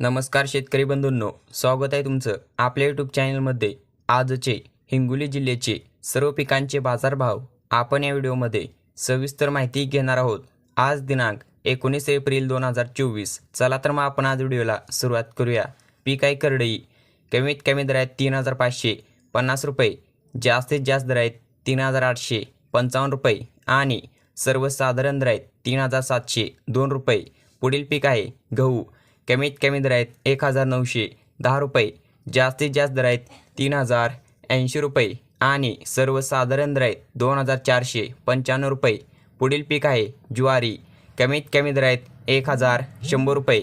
नमस्कार शेतकरी बंधूंनो स्वागत आहे तुमचं आपल्या यूट्यूब चॅनलमध्ये. आजचे हिंगोली जिल्ह्याचे सर्व पिकांचे बाजारभाव आपण या व्हिडिओमध्ये सविस्तर माहिती घेणार आहोत. आज दिनांक एकोणीस एप्रिल दोन हजार चोवीस. चला तर मग आपण आज व्हिडिओला सुरुवात करूया. पीक आहे करडई. कमीत कमी दर आहेत तीन हजार पाचशे पन्नास रुपये जास्तीत जास्त दर आहेत तीन हजार आठशे पंचावन्न रुपये आणि सर्वसाधारण दर आहेत तीन हजार सातशे दोन रुपये. पुढील पीक आहे गहू. कमीत कमी दर आहेत एक हजार नऊशे दहा रुपये जास्तीत जास्त दर आहेत तीन हजार ऐंशी रुपये आणि सर्वसाधारण दर आहेत दोन हजार चारशे पंच्याण्णव रुपये. पुढील पीक आहे ज्वारी. कमीत कमी दर आहेत एक हजार शंभर रुपये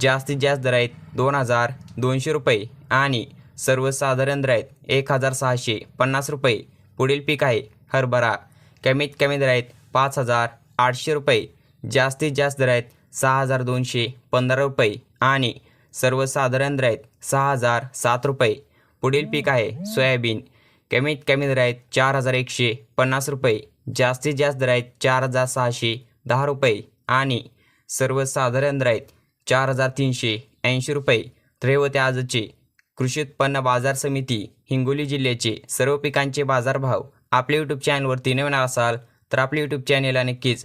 जास्तीत जास्त दर आहेत दोन हजार दोनशे रुपये आणि सर्वसाधारण दर आहेत एक हजार सहाशे पन्नास रुपये. पुढील पीक आहे हरभरा. कमीत कमी दर आहेत पाच हजार आठशे रुपये जास्तीत जास्त दर आहेत सहा हजार दोनशे पंधरा रुपये आणि सर्वसाधारण दर सहा हजार सात रुपये. पुढील पीक आहे सोयाबीन. कमीत कमी दर आहेत चार हजार एकशे पन्नास रुपये. जास्तीत जास्त दर आहेत चार हजार सहाशे दहा रुपये आणि सर्वसाधारण दर आहेत चार हजार तीनशे ऐंशी रुपये. तर हे होते आजचे कृषी उत्पन्न बाजार समिती हिंगोली जिल्ह्याचे सर्व पिकांचे बाजारभाव आपल्या यूट्यूब चॅनलवरती नवीन असाल तर आपल्या यूट्यूब चॅनेलला नक्कीच